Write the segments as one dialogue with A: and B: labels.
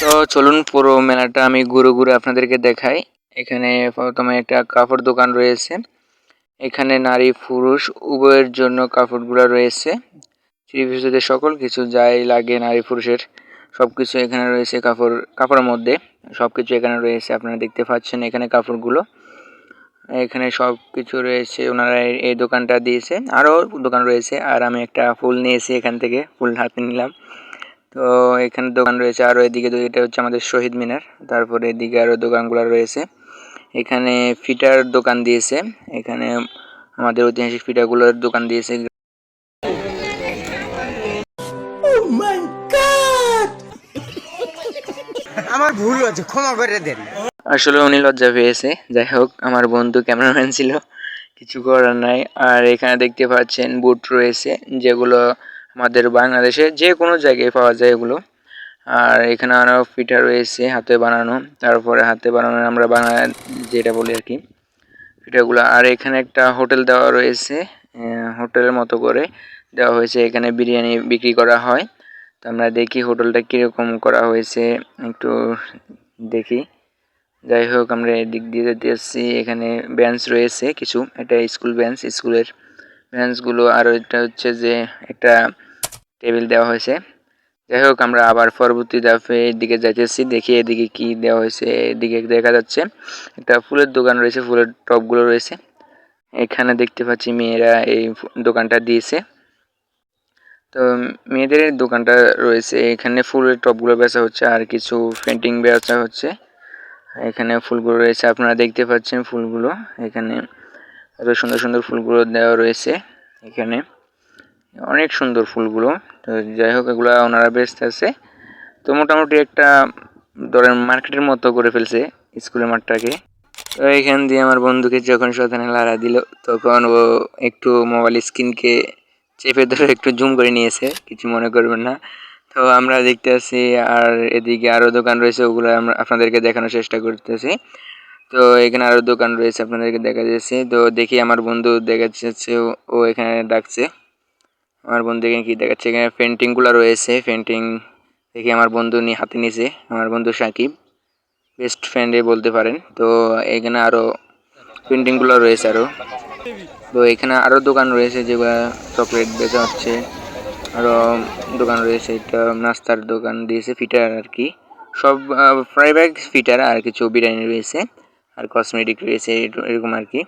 A: তো চলুন, পুরো মেলাটা আমি ঘুরে ঘুরে আপনাদেরকে দেখাই। এখানে প্রথমে একটা কাপড় দোকান রয়েছে। এখানে নারী, পুরুষ, উভয়ের জন্য কাপড়গুলো রয়েছে। থ্রি সকল কিছু যাই লাগে নারী, পুরুষের সব কিছু এখানে রয়েছে কাপড়, কাপড়ের মধ্যে। সব কিছু এখানে রয়েছে, আপনারা দেখতে পাচ্ছেন এখানে কাপড়গুলো। এখানে সব কিছু রয়েছে ওনারা এই- দোকানটা দিয়েছে। আরও দোকান রয়েছে আর আমি একটা ফুল নিয়েছি এখান থেকে ফুল হাতে নিলাম। তো এখানে দোকান রয়েছে আরও এদিকে এটা হচ্ছে আমাদের শহীদ মিনার তারপরে এদিকে আরও দোকানগুলো রয়েছে। এখানে ফিটার দোকান দিয়েছে এখানে আমাদের ঐতিহাসিক ফিটারগুলোর দোকান দিয়েছে।
B: আমার ভুল হচ্ছে ক্ষমা করে দেন।
A: আসলে উনি লজ্জা পেয়েছে। যাই হোক, আমার বন্ধু ক্যামেরাম্যান ছিল, কিছু করার নাই। আর এখানে দেখতে পাচ্ছেন বুট রয়েছে, যেগুলো আমাদের বাংলাদেশে যে কোনো জায়গায় পাওয়া যায় এগুলো। আর এখানে আরও পিঠা রয়েছে হাতে বানানো। তারপরে হাতে বানানো আমরা বাংলা যেটা বলি আর কি পিঠাগুলো আর এখানে একটা হোটেল দেওয়া রয়েছে হোটেলের মতো করে দেওয়া হয়েছে। এখানে বিরিয়ানি বিক্রি করা হয়। তো আমরা দেখি হোটেলটা কীরকম করা হয়েছে, একটু দেখি। যাই হোক আমরা এদিক দিয়ে যেতে আসছি এখানে বেঞ্চ রয়েছে কিছু, একটা স্কুল বেঞ্চ স্কুলের বেঞ্চগুলো আর এটা হচ্ছে যে একটা টেবিল দেওয়া হয়েছে। যাই হোক আমরা আবার পরবর্তী ধাপে দিকে যাইতেছি, দেখি এদিকে কি দেওয়া হয়েছে। এদিকে দেখা যাচ্ছে, একটা ফুলের দোকান রয়েছে, ফুলের টবগুলো রয়েছে। এখানে দেখতে পাচ্ছি মেয়েরা এই দোকানটা দিয়েছে। তো মেয়েদের দোকানটা রয়েছে, এখানে ফুলের টবগুলো বেচা হচ্ছে, আর কিছু পেন্টিং বেচা হচ্ছে। এখানে ফুলগুলো রয়েছে, আপনারা দেখতে পাচ্ছেন ফুলগুলো। এখানে এত সুন্দর সুন্দর ফুলগুলো দেওয়া রয়েছে এখানে। অনেক সুন্দর ফুলগুলো। তো যাই হোক, এগুলো ওনারা বেচতে আছে। তো মোটামুটি একটা ধরেন মার্কেটের মতো করে ফেলছে স্কুলের মাঠটাকে। তো এখান দিয়ে আমার বন্ধুকে যখন শতানে লাড়া দিল, তখন ও একটু মোবাইল স্ক্রিনকে চেপে ধরে একটু জুম করে নিয়েছে। কিছু মনে করবেন না। তো আমরা দেখতে আছি, আর এদিকে আরও দোকান রয়েছে, ওগুলো আমরা আপনাদেরকে দেখানোর চেষ্টা করতেছি। তো এখানে আরও দোকান রয়েছে, আপনাদেরকে দেখা যাচ্ছে। তো দেখি আমার বন্ধু দেখা যাচ্ছে ও- এখানে ডাকছে। আমার বন্ধু এখানে কি দেখাচ্ছে? এখানে পেন্টিংগুলো রয়েছে, পেন্টিং দেখি আমার বন্ধু নিয়ে হাতে নিয়েছে আমার বন্ধু সাকিব। বেস্ট ফ্রেন্ডে বলতে পারেন। তো এখানে আরও পেন্টিংগুলো রয়েছে আরও তো এখানে আরও দোকান রয়েছে যেগুলো চকলেট বেচা হচ্ছে। আরও দোকান রয়েছে এটা নাস্তার দোকান দিয়েছে ফিটার আর কি সব আহ, প্রায় ব্যাগ ফিটার আর কিছু বিরিয়ানি রয়েছে আর কসমেটিক রয়েছে এরকম- আর কি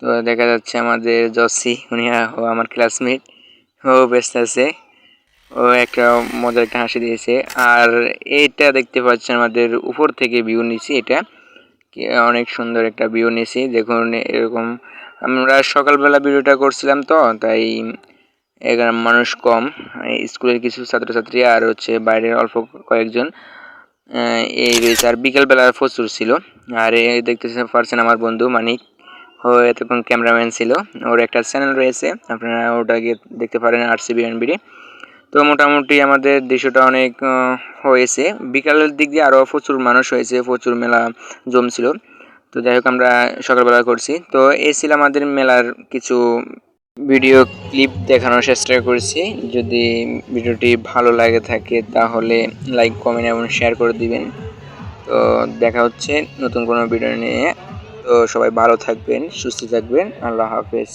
A: তো দেখা যাচ্ছে আমাদের জসি উনি ও আমার ক্লাসমেট ও ব্যস্ত আছে। ও একটা মজার একটা হাসি দিয়েছে। আর এটা দেখতে পাচ্ছেন আমাদের উপর থেকে ভিউ নিছি এটা। অনেক সুন্দর একটা ভিউ নিছি দেখুন এরকম আমরা সকালবেলা ভিডিওটা করছিলাম তো তাই এখানে মানুষ কম স্কুলের কিছু ছাত্রছাত্রী আর হচ্ছে বাইরের অল্প কয়েকজন। এই রয়েছে আর বিকেলবেলা প্রচুর ছিল। আর এই দেখতে পারছেন আমার বন্ধু মানিক। ও এতক্ষণ ক্যামেরাম্যান ছিল। ওর একটা চ্যানেল রয়েছে, আপনারা ওটা গিয়ে দেখতে পারেন আর সি বিএনবিডি তো মোটামুটি আমাদের দৃশ্যটা অনেক হয়েছে। বিকালের দিক দিয়ে আরও প্রচুর মানুষ হয়েছে, প্রচুর মেলা জমছিল। তো যাই হোক, আমরা সকালবেলা করছি। তো এই ছিল আমাদের মেলার কিছু ভিডিও ক্লিপ দেখানোর চেষ্টা করেছি। যদি ভিডিওটি ভালো লাগে থাকে, তাহলে লাইক, কমেন্ট এবং শেয়ার করে দিবেন। তো দেখা হচ্ছে নতুন কোনো ভিডিও নিয়ে। তো সবাই ভালো থাকবেন, সুস্থ থাকবেন। আল্লাহ হাফেজ।